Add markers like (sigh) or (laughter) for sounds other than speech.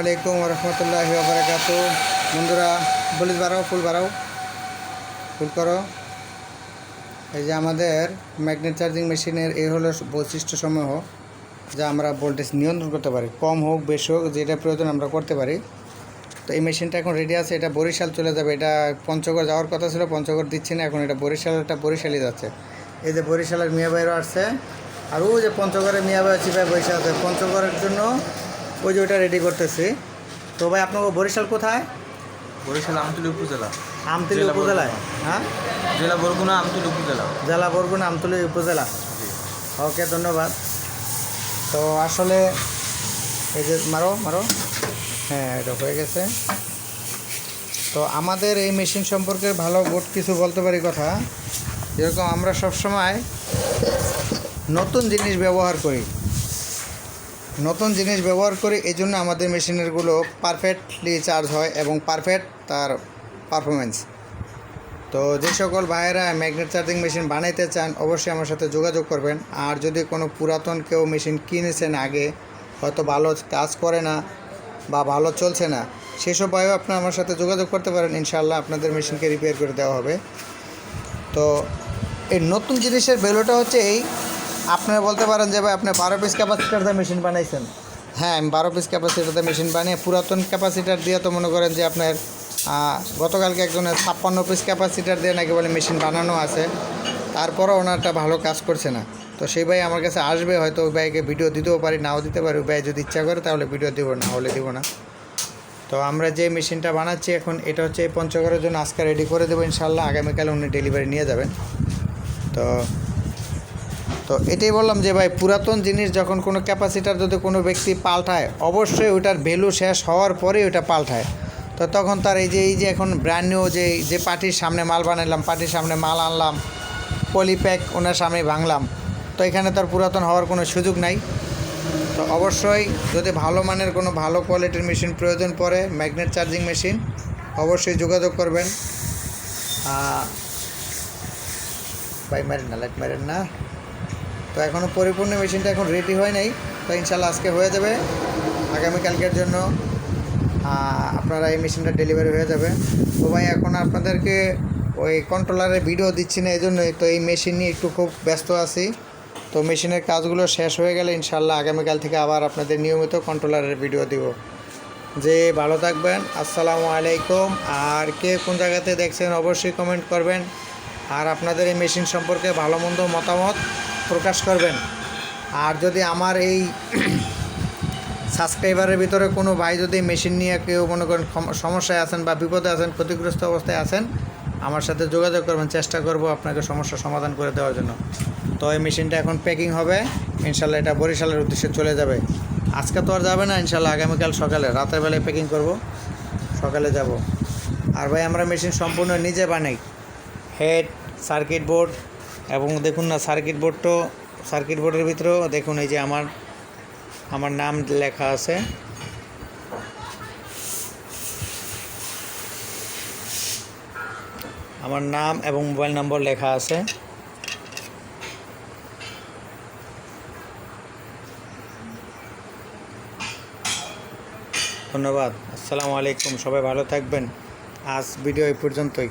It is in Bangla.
আলাইকুম রহমতুল্লাহ বারাকাত বন্ধুরা বলিস বাড়াও, ফুল বাড়াও। ফুল করো। এই যে আমাদের ম্যাগনেট চার্জিং মেশিনের এই হলো বৈশিষ্ট্য সমূহ যা আমরা ভোল্টেজ নিয়ন্ত্রণ করতে পারি। কম হোক, বেশি হোক, যেটা প্রয়োজন আমরা করতে পারি। তো এই মেশিনটা এখন রেডি আছে, এটা বরিশাল চলে যাবে। এটা পঞ্চগড় যাওয়ার কথা ছিল, পঞ্চগড় দিচ্ছে না, এখন এটা বরিশালটা বরিশালই যাচ্ছে। এই যে বরিশালের মিয়া আসছে। আর ও যে পঞ্চগড়ের মিয়া ভাই বসে আছে। পঞ্চগড়ের জন্য ওই যে ওইটা রেডি করতেছি। তো ভাই আপনাকে বরিশাল কোথায়? বরিশাল আমতলী উপজেলা। আমতলী জেলা উপজেলায়? হ্যাঁ? জেলা বরগুনা আমতলী উপজেলা। জেলা বরগুনা আমতলী উপজেলা। ওকে ধন্যবাদ। তো আসলে এই যে মারো মারো। হ্যাঁ এটা হয়ে গেছে। তো আমাদের এই মেশিন সম্পর্কে ভালো বোধ কিছু বলতে পারি কথা। যেরকম আমরা সবসময় নতুন জিনিস ব্যবহার করি। নতুন জিনিস ব্যবহার করি এই জন্য আমাদের মেশিনেরগুলো পারফেক্টলি চার্জ হয় এবং পারফেক্ট তার পারফরমেন্স তো যে সকল ভাইয়েরা ম্যাগনেট চার্জিং মেশিন বানাইতে চান, অবশ্যই আমার সাথে যোগাযোগ করবেন। আর যদি কোনো পুরাতন কেউ মেশিন কিনেছেন আগে, হয়তো ভালো কাজ করে না বা ভালো চলছে না সেসব ভাইও আপনারা আমার সাথে যোগাযোগ করতে পারেন। ইনশাল্লাহ আপনাদের মেশিনকে রিপেয়ার করে দেওয়া হবে। তো এই নতুন জিনিসের ভ্যালুটা হচ্ছে এই আপনারা বলতে পারেন যে ভাই, আপনি বারো পিস ক্যাপাসিটার দিয়ে মেশিন বানাইছেন। হ্যাঁ আমি বারো পিস ক্যাপাসিটার দিয়ে মেশিন বানিয়ে পুরাতন ক্যাপাসিটার দিয়ে তো মনে করেন যে আপনার গতকালকে একজনের ছাপ্পান্ন পিস ক্যাপাসিটার দিয়ে নাকি বলে মেশিন বানানো আছে। তারপরও ওনারটা ভালো কাজ করছে না। তো সেই ভাই আমার কাছে আসবে, হয়তো ওই ভাইকে ভিডিও দিতেও পারি, নাও দিতে পারি। ওই ভাই যদি ইচ্ছা করে, তাহলে ভিডিও দিব, না হলে দিব না। তো আমরা যে মেশিনটা বানাচ্ছি এখন, এটা হচ্ছে পঞ্চগড়ের জন্য আজকে রেডি করে দেবো ইনশাল্লাহ আগামীকাল উনি ডেলিভারি নিয়ে যাবেন। তো তো এটাই বললাম যে ভাই, পুরাতন জিনিস যখন কোনো ক্যাপাসিটার যদি কোনো ব্যক্তি পাল্টায়, অবশ্যই ওটার ভ্যালু শেষ হওয়ার পরেই ওটা পাল্টায়। তো তখন তার এই যে এই যে এখন ব্র্যান্ড নিউ যে যে পার্টির সামনে মাল বানালাম পার্টির সামনে মাল আনলাম পলিপ্যাক ওনার সামনে ভাঙলাম, তো এখানে তার পুরাতন হওয়ার কোনো সুযোগ নাই। তো অবশ্যই যদি ভালো মানের কোনো ভালো কোয়ালিটির মেশিন প্রয়োজন পড়ে ম্যাগনেট চার্জিং মেশিন অবশ্যই যোগাযোগ করবেন। ভাই মারেন না লাইট মারেন না। তো এখনও পরিপূর্ণ মেশিনটা এখন রেডি হয় নাই, তো ইনশাল্লাহ আজকে হয়ে যাবে আগামীকালকের জন্য। আপনারা এই মেশিনটা ডেলিভারি হয়ে যাবে। তো ভাই, এখন আপনাদেরকে ওই কন্ট্রোলারের ভিডিও দিচ্ছি না এই জন্যই তো এই মেশিন নিয়ে একটু খুব ব্যস্ত আছি। তো মেশিনের কাজগুলো শেষ হয়ে গেলে ইনশাল্লাহ আগামীকাল থেকে আবার আপনাদের নিয়মিত কন্ট্রোলারের ভিডিও দিব। যে ভালো থাকবেন, আসসালামু আলাইকুম। আর কে কোন জায়গাতে দেখছেন, অবশ্যই কমেন্ট করবেন। আর আপনাদের এই মেশিন সম্পর্কে ভালো মন্দ মতামত প্রকাশ করবেন। আর যদি আমার এই (clears throat) সাবস্ক্রাইবারের ভিতরে কোনো ভাই যদি মেশিন নিয়ে কেউ মনে করেন সমস্যায় আছেন বা বিপদে আছেন, ক্ষতিগ্রস্ত অবস্থায় আছেন, আমার সাথে যোগাযোগ করবেন। চেষ্টা করব আপনাকে সমস্যার সমাধান করে দেওয়ার জন্য। তো এই মেশিনটা এখন প্যাকিং হবে। ইনশাল্লাহ এটা বরিশালের উদ্দেশ্যে চলে যাবে। আজকে তো আর যাবে না, ইনশাল্লাহ আগামীকাল সকালে, রাতের বেলায় প্যাকিং করব। সকালে যাব। আর ভাই, আমরা মেশিন সম্পূর্ণ নিজে বানাই। হেড সার্কিট বোর্ড এবং দেখুন না সার্কিট বোর্ডটাও সার্কিট বোর্ডের ভিতরেও দেখুন এই যে আমার আমার নাম লেখা আছে। আমার নাম এবং মোবাইল নম্বর লেখা আছে। ধন্যবাদ, আসসালামু আলাইকুম, সবাই ভালো থাকবেন। আজ ভিডিও এই পর্যন্তই।